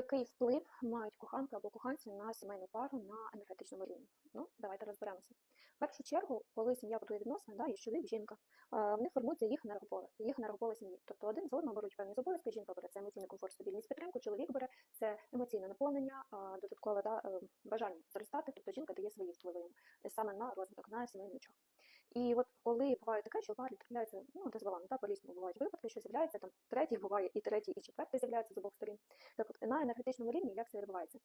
Який вплив мають коханки або коханці на сімейну пару на енергетичному рівні? Ну, давайте розберемося. В першу чергу, коли сім'я будує відносини, да, є чоловік, жінка, в них формується їх енергополе, їх енергополе сім'ї. Тобто один з одного беруть певні зобов'язки, жінка бере це емоційний комфорт, стабільність, підтримку, чоловік бере це емоційне наповнення, додаткове да, е, бажання зростати, тобто жінка дає свої впливи е, саме на розвиток, на сімейний очаг. І от коли буває таке, що парі трапляється ну, дисбаланс, да, по-різному бувають випадки, що з'являється там третій, буває і третій, і четвертий з'являється з обох сторін. Так от на енергетичному рівні як це відбувається?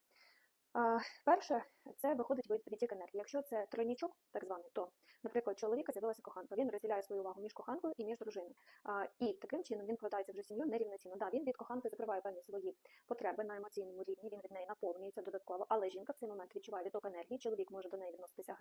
А, перше, це виходить від- відтік енергії. Якщо це тройнічок, так званий, то, наприклад, чоловіка з'явилася коханка. Він розділяє свою увагу між коханкою і між дружиною. А, і таким чином він вкладається вже в сім'ю нерівноцінно. Да, він від коханки закриває певні свої потреби на емоційному рівні, він від неї наповнюється додатково, але жінка в цей момент відчуває відток енергії, чоловік може до неї відноситися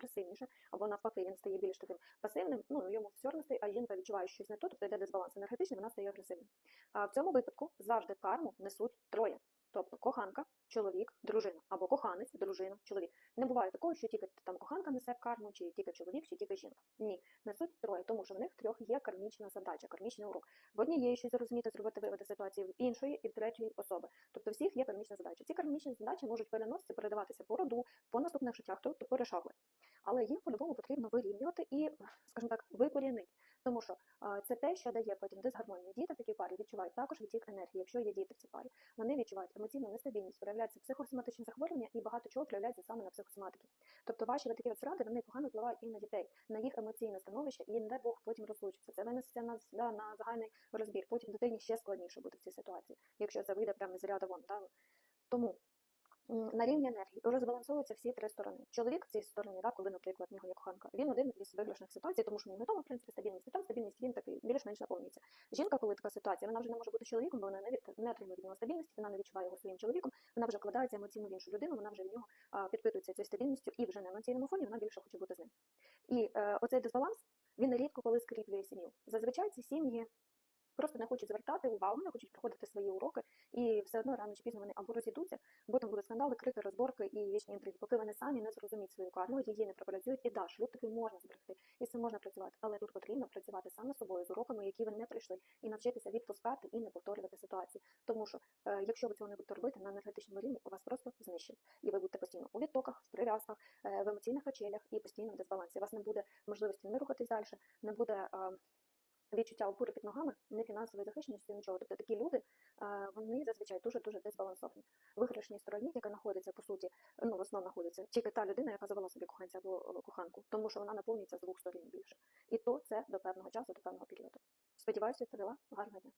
або навпаки, він стає більш таким пасивним, ну йому все стає, а жінка відчуває щось не то, тобто йде дисбаланс енергетичний, вона стає агресивним. А в цьому випадку завжди карму несуть троє. Тобто коханка, чоловік, дружина, або коханець, дружина, чоловік. Не буває такого, що тільки там коханка несе карму, чи тільки чоловік, чи тільки жінка. Ні, несуть троє, тому що в них трьох є кармічна задача, кармічний урок. В однієї щось зрозуміти, зробити виводи ситуації, в іншої і в третьої особи. Тобто всіх є кармічна задача. Ці кармічні задачі можуть переноситися, передаватися по роду, по наступних життях, тобто перешагувати. Але їх по-любому потрібно вирівнювати і, скажімо так, викорінити. Тому що це те, що дає потім дисгармонію. Діти в такій парі відчувають також відтік енергії, якщо є діти в цій парі. Вони відчувають емоційну нестабільність, проявляються психосоматичні захворювання і багато чого проявляється саме на психосоматики. Тобто ваші такі от зради вони погано впливають і на дітей, на їх емоційне становище, і не дай Бог потім розлучиться. Це винесеться на, да, на загальний розбір. Потім дитині ще складніше буде в цій ситуації, якщо це вийде прямо з ряду вон. Да? Тому на рівні енергії розбалансовуються всі три сторони. Чоловік в цій стороні, да, коли, наприклад, в нього є коханка, він один із виграшних ситуацій, тому що в нього вдома, в принципі, стабільність. І там стабільність він такий більш-менш наповнюється. Жінка, коли така ситуація, вона вже не може бути чоловіком, бо вона не, від, не отримує від нього стабільності, вона не відчуває його своїм чоловіком, вона вже вкладається емоційно в іншу людину, вона вже в нього а, підпитується цією стабільністю і вже на емоційному фоні вона більше хоче бути з ним. І е, оцей дисбаланс він рідко коли скріплює сім'ю. Зазвичай ці сім'ї просто не хочуть звертати увагу, не хочуть проходити свої уроки, і все одно рано чи пізно вони або розійдуться, бо там будуть скандали, крики, розборки і вічні інтриги, поки вони самі не зрозуміють свою карму, її не пропрацюють. І да, шлюб таки можна зберегти, і цим можна працювати, але тут потрібно працювати саме з собою, з уроками, які ви не прийшли, і навчитися відпускати і не повторювати ситуації. Тому що е, якщо ви цього не будете робити на енергетичному рівні, у вас просто знищить, і ви будете постійно у відтоках, в прив'язках, е, в емоційних качелях і постійно в дисбалансі. У вас не буде можливості не рухатись далі, не буде. е, відчуття опори під ногами, не фінансової захищеності, нічого. Тобто такі люди, е, вони зазвичай дуже дуже дисбалансовані. В виграшній стороні, яка знаходиться по суті, ну в основному знаходиться тільки та людина, яка завела собі коханця або е, коханку, тому що вона наповнюється з двох сторін більше. І то це до певного часу, до певного періоду. Сподіваюся, відповіла гарного дня.